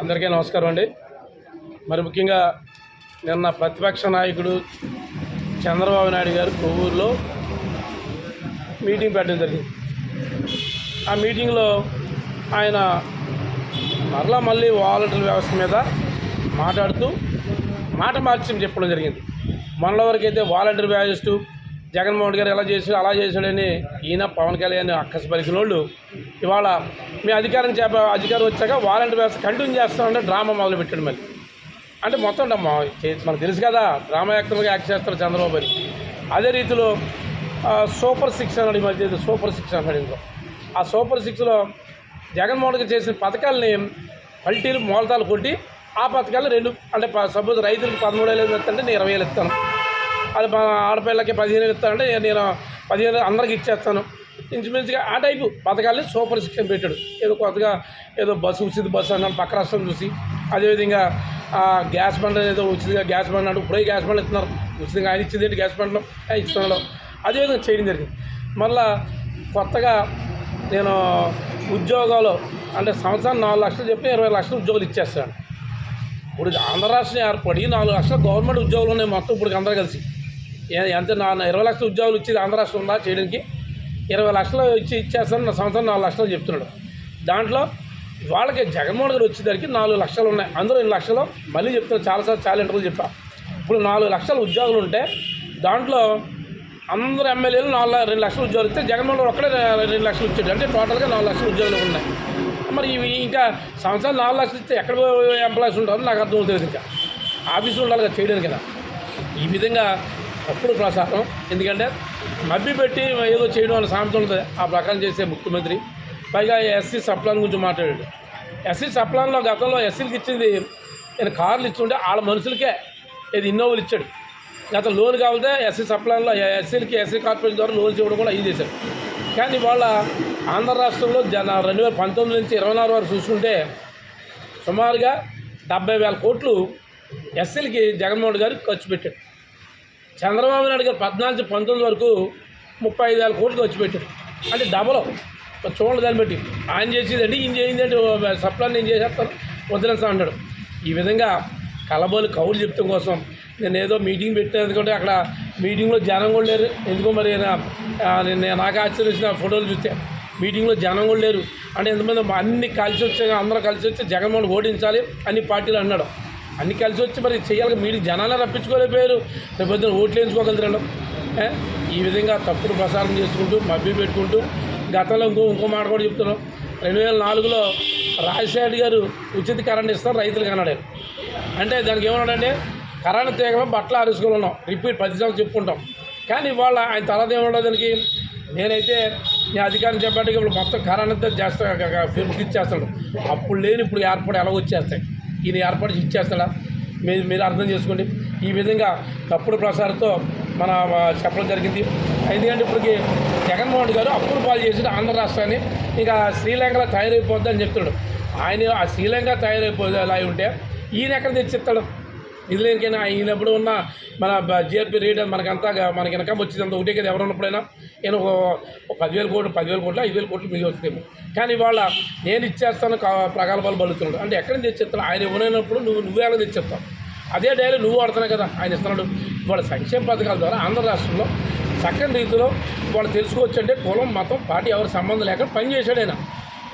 అందరికీ నమస్కారం అండి. మరి ముఖ్యంగా నిన్న ప్రతిపక్ష నాయకుడు చంద్రబాబు నాయుడు గారు కొవ్వూరులో మీటింగ్ పెట్టడం జరిగింది. ఆ మీటింగ్లో ఆయన మరలా మళ్ళీ వాలంటీర్ వ్యవస్థ మీద మాట్లాడుతూ మాట మార్చి చెప్పడం జరిగింది. మొన్నటి వరకు అయితే వాలంటీర్ వ్యవస్థ జగన్మోహన్ గారు ఎలా చేశాడు అలా చేశాడని ఈయన పవన్ కళ్యాణ్ అక్కస పలికిన వాళ్ళు ఇవాళ మీ అధికారం చేప అధికారం వచ్చాక వాలంటీర్ వ్యవస్థ కంటిన్యూ చేస్తామంటే డ్రామా మొదలుపెట్టాడు మళ్ళీ. అంటే మొత్తం మనకు తెలుసు కదా డ్రామా యాక్టర్గా యాక్ట్ చేస్తారు చంద్రబాబు అని. అదే రీతిలో సూపర్ సిక్స్ అన్నాడు ఈ మధ్య సూపర్ సిక్స్ అన్నాడు ఇంకో. ఆ సూపర్ సిక్స్లో జగన్మోహన్ గారు చేసిన పథకాలని పల్టీలు మూలతాలు కొట్టి ఆ పథకాలు రెండు అంటే సపోజ్ రైతులకు పదమూడు వేలు ఇస్తానంటే నేను ఇరవై వేలు ఇస్తాను. అది ఆడపిల్లకి పదిహేను ఇస్తానంటే నేను పదిహేను అందరికి ఇచ్చేస్తాను. ఇంచుమించుగా ఆ టైపు పథకాలని సూపర్ సిక్స్ పెట్టాడు. ఏదో కొత్తగా ఏదో బస్సు ఉచిత బస్సు అన్నాడు పక్క రాష్ట్రం చూసి. అదేవిధంగా గ్యాస్ బండ్ ఏదో ఉచితంగా గ్యాస్ బండ్ అన్నాడు ఇప్పుడే గ్యాస్ బండ్లు ఇస్తున్నారు. ఉచితంగా ఆయన ఇచ్చింది ఏంటి గ్యాస్ బండ్లో? ఇస్తున్నాడు. అదేవిధంగా చేయడం జరిగింది. మళ్ళా కొత్తగా నేను ఉద్యోగాలు అంటే సంవత్సరం నాలుగు లక్షలు చెప్పి ఇరవై లక్షలు ఉద్యోగాలు ఇచ్చేస్తాను. ఇప్పుడు ఆంధ్ర రాష్ట్రం ఏర్పడి నాలుగు లక్షల గవర్నమెంట్ ఉద్యోగాలు ఉన్నాయి మొత్తం ఇప్పుడు అందరూ కలిసి. ఎంత నా ఇరవై లక్షల ఉద్యోగాలు ఇచ్చేది ఆంధ్ర రాష్ట్రం ఉందా చేయడానికి? ఇరవై లక్షలు ఇచ్చి ఇచ్చేస్తాను నా సంవత్సరం నాలుగు లక్షలు చెప్తున్నాడు. దాంట్లో వాళ్ళకి జగన్మోహన్ గారు వచ్చేసరికి నాలుగు లక్షలు ఉన్నాయి. అందరూ రెండు లక్షలు మళ్ళీ చెప్తున్నారు చాలాసార్లు చాలా ఇంటర్వ్యూలు చెప్పా. ఇప్పుడు నాలుగు లక్షల ఉద్యోగులు ఉంటే దాంట్లో అందరు ఎమ్మెల్యేలు నాలుగు రెండు లక్షల ఉద్యోగాలు ఇస్తే జగన్మోహన్ గారు ఒక్కడే రెండు లక్షలు ఇచ్చాడు. అంటే టోటల్గా నాలుగు లక్షల ఉద్యోగాలు ఉన్నాయి. మరి ఇవి ఇంకా సంవత్సరాలు నాలుగు లక్షలు ఇస్తే ఎక్కడ ఎంప్లాయీస్ ఉంటారో నాకు అర్థం అవుతుంది ఇంకా. ఆఫీసులు ఉండాలి కదా చేయడానికి కదా. ఈ విధంగా తప్పుడు ప్రసారం ఎందుకంటే మబ్బి పెట్టి ఏదో చేయడం అనే సామెత ఉంటుంది. ఆ ప్రకారం చేసే ముఖ్యమంత్రి. పైగా ఎస్సీ సప్లాన్ గురించి మాట్లాడాడు. ఎస్సీ సప్లాన్లో గతంలో ఎస్సీలకు ఇచ్చింది నేను కార్లు ఇచ్చుంటే వాళ్ళ మనుషులకే ఇది ఇన్నోవలు ఇచ్చాడు. గత లోన్ కావాలంటే ఎస్సీ సప్లాన్లో ఎస్సీలకి ఎస్సీ కార్పొరేషన్ ద్వారా లోన్స్ ఇవ్వడం కూడా ఇది చేశారు. కానీ వాళ్ళ ఆంధ్ర రాష్ట్రంలో జన రెండు వేల పంతొమ్మిది నుంచి ఇరవై నాలుగు వరకు చూసుకుంటే సుమారుగా డెబ్బై వేల కోట్లు ఎస్సీలకి జగన్మోహన్ గారు ఖర్చు పెట్టాడు. చంద్రబాబు నాయుడు గారు పద్నాలుగు పంతొమ్మిది వరకు ముప్పై ఐదు వేల కోట్లు వచ్చి పెట్టారు. అంటే డబల్. చూడండి దాన్ని బట్టి. ఆయన చేసేదండి ఈయన చేయిందంటే సప్లై నేను చేసేస్తాను వదిలేస్తా అంటాడు. ఈ విధంగా కలబోలు కౌలు చెప్తాం కోసం నేను ఏదో మీటింగ్ పెట్టాను ఎందుకంటే అక్కడ మీటింగ్లో జనం కూడా లేరు. ఎందుకో మరి నేను నాకు ఆశ్చర్యించిన ఫోటోలు చూస్తే. మీటింగ్లో జనం కూడా లేరు. అంటే ఎంతమంది అన్ని కలిసి వచ్చాక అందరూ కలిసి వచ్చి జగన్మోహన్ ఓడించాలి అన్ని పార్టీలు అన్నాడు. అన్ని కలిసి వచ్చి మరి చేయాలి మీరు జనాలను రప్పించుకోలేకపోయారు రేపొద్దున ఓట్లు వేయించుకోగలుగుతారు ఈ విధంగా తప్పుడు ప్రసారం చేసుకుంటూ మభ్య పెట్టుకుంటూ గతంలో ఇంకో ఇంకో మాట కూడా చెప్తున్నాం. రెండు వేల నాలుగులో రాజశేఖర్ గారు ఉచిత కరెంట్ ఇస్తారు రైతులకు అన్నాడు అంటే దానికి ఏమన్నాడంటే కరెంట్ తీగమే బట్టలు ఆరేసుకొని ఉన్నాం రిపీట్ పది సార్లు చెప్పుకుంటాం. కానీ ఇవాళ ఆయన తర్వాత ఏమన్నా దానికి? నేనైతే నేను అధికారం చెప్పాడు ఇప్పుడు మొత్తం కరెంట్ అంతా చేస్తా ఫిఫ్టీ ఇచ్చేస్తాడు అప్పుడు లేని ఇప్పుడు ఏర్పాటు ఎలా వచ్చేస్తాయి? ఈయన ఏర్పాటు ఇచ్చేస్తాడా మీరు మీరు అర్థం చేసుకోండి. ఈ విధంగా తప్పుడు ప్రసారంతో మన చెప్పడం జరిగింది. ఎందుకంటే ఇప్పటికి జగన్మోహన్ గారు అప్పుడు పాలు చేసి ఆంధ్ర రాష్ట్రాన్ని ఇంకా శ్రీలంకలో తయారైపోద్ది అని చెప్తాడు ఆయన ఆ శ్రీలంక తయారైపోతే అలా ఉంటే ఈయన ఎక్కడ తెచ్చిస్తాడు? ఇది ఆయన ఎప్పుడు ఉన్న మన జిఆర్పీ రేట్ మనకంతా మనకి ఇన్కమ్ అంత ఒకటే కదా ఎవరు ఉన్నప్పుడైనా నేను ఒక పదివేల కోట్లు పదివేల కోట్లు ఐదు వేల కోట్లు మిగిలి వస్తాయేమో కానీ ఇవాళ నేను ఇచ్చేస్తాను కా- ప్రగల్భాలు బలుతున్నాడు అంటే ఎక్కడ నుంచి తెచ్చిస్తాను ఆయన ఇవ్వలేనప్పుడు నువ్వు నువ్వే అలా తెచ్చిస్తావు. అదే డైలీ నువ్వు ఆడుతున్నావు కదా ఆయన ఇస్తున్నాడు. ఇవాళ సంక్షేమ పథకాల ద్వారా ఆంధ్ర రాష్ట్రంలో చక్కని రీతిలో వాళ్ళు తెలుసుకోవచ్చు అంటే కులం మతం పార్టీ ఎవరి సంబంధం లేకుండా పనిచేశాడు ఆయన.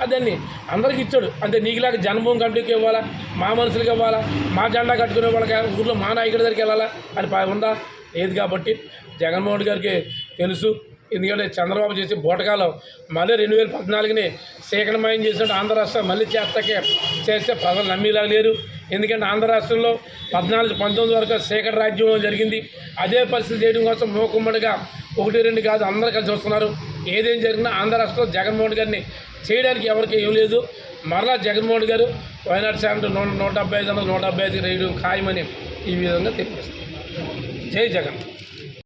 అదాన్ని అందరికి ఇచ్చాడు. అంటే నీకులాగా జన్మభూమి కమిటీకి ఇవ్వాలా? మా మనుషులకి ఇవ్వాలా? మా జెండా కట్టుకునే వాళ్ళకి ఊర్లో మా నాయకుడి దగ్గరికి వెళ్ళాలా? అని ఉందా? లేదు కాబట్టి జగన్మోహన్ గారికి తెలుసు. ఎందుకంటే చంద్రబాబు చేసే బోటకాలం మళ్ళీ రెండు వేల పద్నాలుగుని సేకరణమయం చేసినట్టు ఆంధ్ర రాష్ట్రం మళ్ళీ చేస్తకే చేస్తే ప్రజలు నమ్మేలా లేరు. ఎందుకంటే ఆంధ్ర రాష్ట్రంలో పద్నాలుగు పంతొమ్మిది వరకు సేకర రాజ్యం జరిగింది. అదే పరిస్థితి చేయడం కోసం మూకుమ్మడిగా ఒకటి రెండు కాదు అందరూ కలిసి వస్తున్నారు. ఏదేం జరిగినా ఆంధ్ర రాష్ట్రంలో జగన్మోహన్ గారిని చేయడానికి ఎవరికి ఏం లేదు. మరలా జగన్మోహన్ గారు వైనాడు శాంతి నూట నూట డెబ్బై ఐదు వందల నూట డెబ్బై ఐదు రేయడం ఖాయమని ఈ విధంగా తెలియజేస్తారు జై జగన్.